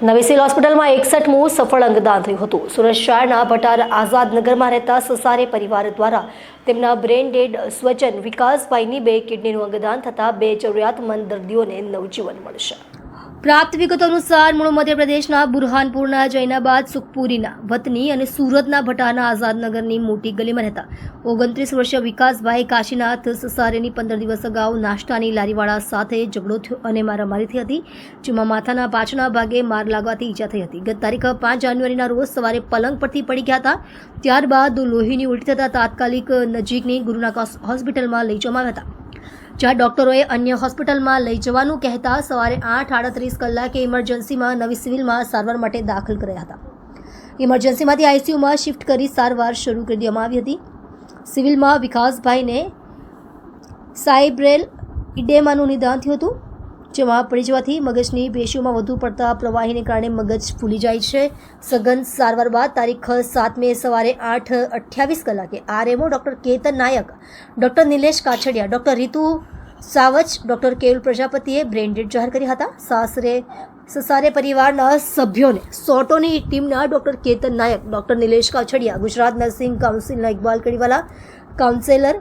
નવી સિવિલ હોસ્પિટલમાં એકસઠમું સફળ અંગદાન થયું હતું. સુરત શહેરના ભટાર આઝાદ નગરમાં રહેતા સસારે પરિવાર દ્વારા તેમના બ્રેન ડેડ સ્વજન વિકાસભાઈની બે કિડનીનું અંગદાન થતાં બે જરૂરિયાતમંદ દર્દીઓને નવજીવન મળશે. પ્રાપ્ત વિગતો અનુસાર મૂળ મધ્યપ્રદેશના બુરહાનપુરના, જૈનાબાદ, સુખપુરીના, વતની અને સુરતના ભટાના આઝાદનગરની મોટી ગલીમાં રહેતા ઓગણત્રીસ વર્ષીય વિકાસભાઈ કાશીનાથ સસારેની પંદર દિવસ અગાઉ નાસ્તાની લારીવાળા સાથે ઝઘડો થયો અને મારામારી થઈ હતી, જેમાં માથાના પાછળના ભાગે માર લાગવાથી ઈજા થઈ હતી. ગત તારીખ પાંચ જાન્યુઆરીના રોજ સવારે પલંગ પરથી પડી ગયા હતા, ત્યારબાદ લોહીની ઉલટી થતાં તાત્કાલિક નજીકની ગુરુનાનક હોસ્પિટલમાં લઈ જવામાં આવ્યા હતા. જ્યાં ડોક્ટરોએ અન્ય હોસ્પિટલમાં લઈ જવાનું કહેતા સવારે આઠ આડત્રીસ કલાકે ઇમરજન્સીમાં નવી સિવિલમાં સારવાર માટે દાખલ કર્યા હતા. ઇમરજન્સીમાંથી આઈસીયુમાં શિફ્ટ કરી સારવાર શરૂ કરી દેવામાં આવી હતી. સિવિલમાં વિકાસભાઈને સાઇબ્રેલ ઇડેમાનું નિદાન થયું હતું, જેમાં પડી જવાથી મગજની પેશીઓમાં વધુ પડતા પ્રવાહીને કારણે મગજ ફૂલી જાય છે. સઘન સારવાર બાદ તારીખ સાત મે સવારે આઠ અઠ્યાવીસ કલાકે RMO doctor Ketan Nayak, doctor Nilesh Kachhadiya, doctor Ritu Savach doctor Keyul પ્રજાપતિએ બ્રેન્ડેડ જાહેર કર્યા હતા. સાસરે, સસારે પરિવારના સભ્યોને, સોટોની ટીમના doctor Ketan Nayak, doctor Nilesh Kachhadiya Gujarat nursing કાઉન્સિલના Iqbal Kadiwala, counsellor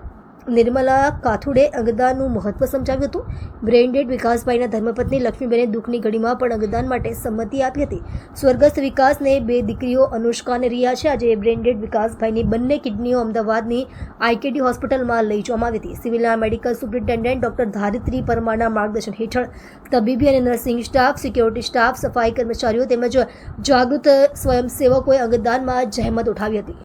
Nirmala Kathude અંગદાનનું મહત્વ સમજાવ્યું હતું. બ્રેન્ડેડ વિકાસભાઈના ધર્મપત્ની લક્ષ્મીબેને દુઃખની ઘડીમાં પણ અંગદાન માટે સંમતિ આપી હતી. સ્વર્ગસ્થ વિકાસને બે દીકરીઓ અનુષ્કા અને રિયા છે. આજે બ્રેન્ડેડ વિકાસભાઈની બંને કિડનીઓ અમદાવાદની આઈકેડી હોસ્પિટલમાં લઈ જવામાં આવી હતી. સિવિલના મેડિકલ સુપ્રિન્ટેન્ડન્ટ ડોક્ટર ધારિત્રી પરમારના માર્ગદર્શન હેઠળ તબીબી અને નર્સિંગ સ્ટાફ, સિક્યોરિટી સ્ટાફ, સફાઈ કર્મચારીઓ તેમજ જાગૃત સ્વયંસેવકોએ અંગદાનમાં જહેમત ઉઠાવી હતી.